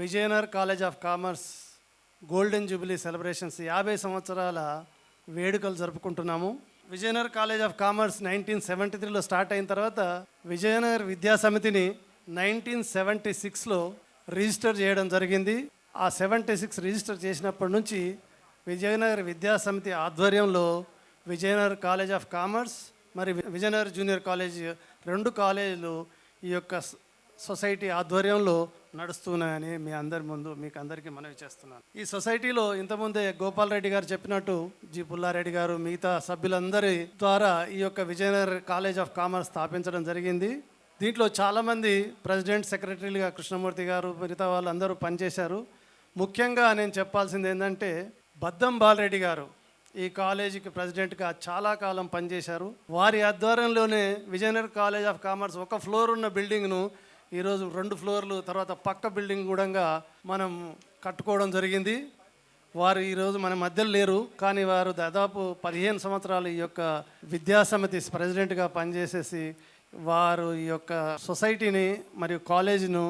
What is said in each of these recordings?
Vijayanagar college of commerce golden jubilee celebrations యాభై సంవత్సరాల వేడుకలు జరుపుకుంటున్నాము. Vijayanagar college of commerce nineteen seventy త్రీలో స్టార్ట్ అయిన తర్వాత విజయనగర్ విద్యా సమితిని నైన్టీన్ సెవెంటీ సిక్స్లో రిజిస్టర్ చేయడం జరిగింది. ఆ సెవెంటీ సిక్స్ రిజిస్టర్ చేసినప్పటి నుంచి విజయనగర్ విద్యా సమితి ఆధ్వర్యంలో విజయనగర్ కాలేజ్ ఆఫ్ కామర్స్ మరి విజయనగర్ జూనియర్ కాలేజ్ రెండు కాలేజీలు ఈ యొక్క సొసైటీ ఆధ్వర్యంలో నడుస్తున్నాయని మీ అందరి ముందు మీకు అందరికీ మనవి చేస్తున్నాను. ఈ సొసైటీలో ఇంతకుముందే గోపాల్ రెడ్డి గారు చెప్పినట్టు జి పుల్లారెడ్డి గారు మిగతా సభ్యులందరి ద్వారా ఈ యొక్క విజయనగర్ కాలేజ్ ఆఫ్ కామర్స్ స్థాపించడం జరిగింది. దీంట్లో చాలామంది ప్రెసిడెంట్ సెక్రటరీలుగా కృష్ణమూర్తి గారు మిగతా వాళ్ళు అందరూ పనిచేశారు. ముఖ్యంగా నేను చెప్పాల్సింది ఏంటంటే బద్దం బాలరెడ్డి గారు ఈ కాలేజీకి ప్రెసిడెంట్గా చాలా కాలం పనిచేశారు. వారి ఆధ్వర్యంలోనే విజయనగర్ కాలేజ్ ఆఫ్ కామర్స్ ఒక ఫ్లోర్ ఉన్న బిల్డింగ్ను ఈరోజు రెండు ఫ్లోర్లు తర్వాత పక్క బిల్డింగ్ కూడా మనం కట్టుకోవడం జరిగింది. వారు ఈరోజు మన మధ్యలో లేరు కానీ వారు దాదాపు పదిహేను సంవత్సరాలు ఈ యొక్క విద్యాసమితి ప్రెసిడెంట్గా పనిచేసేసి వారు ఈ యొక్క సొసైటీని మరియు కాలేజీను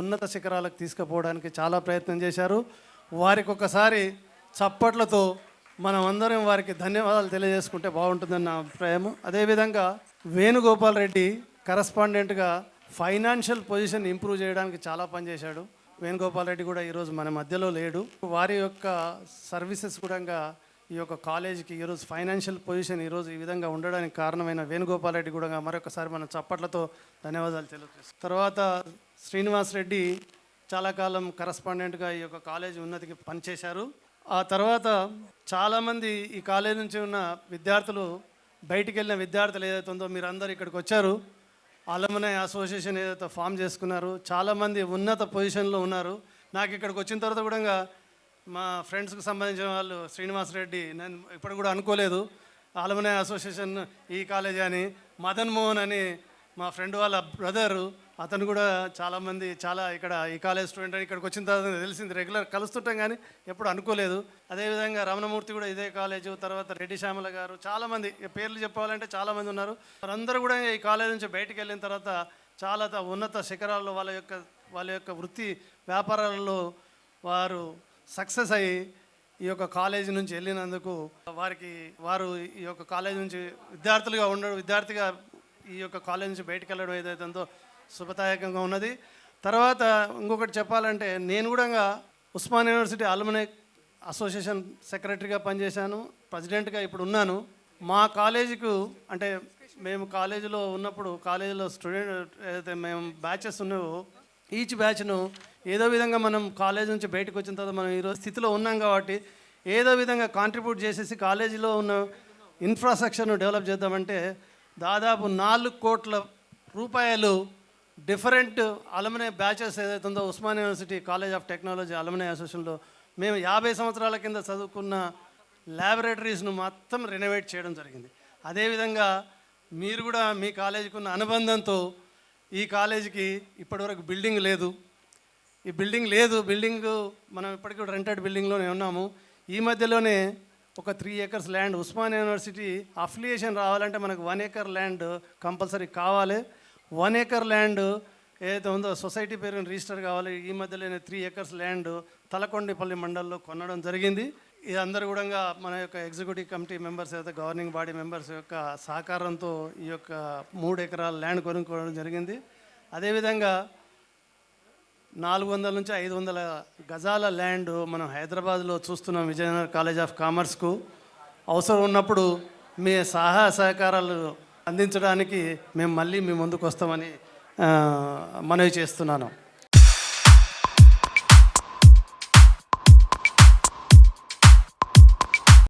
ఉన్నత శిఖరాలకు తీసుకుపోవడానికి చాలా ప్రయత్నం చేశారు. వారికి ఒకసారి చప్పట్లతో మనం అందరం వారికి ధన్యవాదాలు తెలియజేసుకుంటే బాగుంటుందని నా అభిప్రాయం అదేవిధంగా వేణుగోపాల్ రెడ్డి కరస్పాండెంట్గా ఫైనాన్షియల్ పొజిషన్ ఇంప్రూవ్ చేయడానికి చాలా పనిచేశాడు వేణుగోపాల్ రెడ్డి కూడా ఈరోజు మన మధ్యలో లేడు. వారి యొక్క సర్వీసెస్ కూడా ఈ యొక్క కాలేజీకి ఈరోజు ఫైనాన్షియల్ పొజిషన్ ఈరోజు ఈ విధంగా ఉండడానికి కారణమైన వేణుగోపాల్ రెడ్డి కూడా మరొకసారి మన చప్పట్లతో ధన్యవాదాలు తెలియజేస్తాం. తర్వాత శ్రీనివాస్ రెడ్డి చాలా కాలం కరస్పాండెంట్గా ఈ యొక్క కాలేజీ ఉన్నతికి పనిచేశారు. ఆ తర్వాత చాలామంది ఈ కాలేజీ నుంచి ఉన్న విద్యార్థులు బయటికి వెళ్ళిన విద్యార్థులు ఏదైతే ఉందో మీరు అందరు ఇక్కడికి వచ్చారు. అలమనే అసోసియేషన్ ఏదైతే ఫామ్ చేసుకున్నారు చాలామంది ఉన్నత పొజిషన్లో ఉన్నారు. నాకు ఇక్కడికి వచ్చిన తర్వాత కూడా మా ఫ్రెండ్స్కి సంబంధించిన వాళ్ళు శ్రీనివాస్ రెడ్డి నేను ఇప్పుడు కూడా అనుకోలేదు. అలమనే అసోసియేషన్ ఈ కాలేజీ అని మదన్ మోహన్ అని మా ఫ్రెండ్ వాళ్ళ బ్రదరు అతను కూడా చాలామంది చాలా ఇక్కడ ఈ కాలేజ్ స్టూడెంట్ అని ఇక్కడికి వచ్చిన తర్వాత తెలిసింది. రెగ్యులర్ కలుస్తుంటాం కానీ ఎప్పుడు అనుకోలేదు. అదేవిధంగా రమణమూర్తి కూడా ఇదే కాలేజు తర్వాత రెడ్డి శ్యామల గారు చాలామంది పేర్లు చెప్పాలంటే చాలామంది ఉన్నారు. వారందరూ కూడా ఈ కాలేజ్ నుంచి బయటకు వెళ్ళిన తర్వాత చాలా ఉన్నత శిఖరాల్లో వాళ్ళ యొక్క వాళ్ళ యొక్క వృత్తి వ్యాపారాలలో వారు సక్సెస్ అయ్యి ఈ యొక్క కాలేజీ నుంచి వెళ్ళినందుకు వారికి వారు ఈ యొక్క కాలేజీ నుంచి విద్యార్థులుగా ఉండడం విద్యార్థిగా ఈ యొక్క కాలేజ్ నుంచి బయటకు వెళ్ళడం ఏదైతే ఉందో శుభదాయకంగా ఉన్నది. తర్వాత ఇంకొకటి చెప్పాలంటే నేను కూడా ఉస్మాన్ యూనివర్సిటీ అల్మనే అసోసియేషన్ సెక్రటరీగా పనిచేశాను ప్రెసిడెంట్గా ఇప్పుడు ఉన్నాను. మా కాలేజీకు అంటే మేము కాలేజీలో ఉన్నప్పుడు కాలేజీలో స్టూడెంట్ ఏదైతే మేము బ్యాచెస్ ఉన్నావో ఈచ్ బ్యాచ్ను ఏదో విధంగా మనం కాలేజ్ నుంచి బయటకు వచ్చిన తర్వాత మనం ఈరోజు స్థితిలో ఉన్నాం కాబట్టి ఏదో విధంగా కాంట్రిబ్యూట్ చేసేసి కాలేజీలో ఉన్న ఇన్ఫ్రాస్ట్రక్చర్ను డెవలప్ చేద్దామంటే దాదాపు నాలుగు కోట్ల రూపాయలు డిఫరెంట్ అలమనే బ్యాచెస్ ఏదైతే ఉందో Osman university college of technology alumni అసోసియేషన్లో మేము యాభై సంవత్సరాల కింద చదువుకున్న ల్యాబొరేటరీస్ను మొత్తం రెనోవేట్ చేయడం జరిగింది. అదేవిధంగా మీరు కూడా మీ కాలేజీకి ఉన్న అనుబంధంతో ఈ కాలేజీకి ఇప్పటివరకు బిల్డింగ్ లేదు. ఈ బిల్డింగ్ లేదు. బిల్డింగ్ మనం ఇప్పటికీ రెంటెడ్ బిల్డింగ్లోనే ఉన్నాము. ఈ మధ్యలోనే ఒక three acres land Osman university affiliation రావాలంటే మనకు వన్ ఏకర్ ల్యాండ్ కంపల్సరీ కావాలి. వన్ ఏకర్ ల్యాండ్ ఏదైతే ఉందో సొసైటీ పేరుని రిజిస్టర్ కావాలి ఈ మధ్యలోనే త్రీ ఏకర్స్ ల్యాండ్ తలకొండిపల్లి మండల్లో కొనడం జరిగింది. ఇది అందరూ కూడా మన యొక్క ఎగ్జిక్యూటివ్ కమిటీ మెంబర్స్ అయితే గవర్నింగ్ బాడీ మెంబర్స్ యొక్క సహకారంతో ఈ యొక్క మూడు ఎకరాల ల్యాండ్ కొనుక్కోవడం జరిగింది. అదేవిధంగా నాలుగు వందల నుంచి ఐదు వందల గజాల ల్యాండ్ మనం హైదరాబాద్లో చూస్తున్నాం విజయనగర్ కాలేజ్ ఆఫ్ కామర్స్కు. అవసరం ఉన్నప్పుడు మీ సహాయ సహకారాలు అందించడానికి మేము మళ్ళీ మీ ముందుకు వస్తామని మనవి చేస్తున్నాను.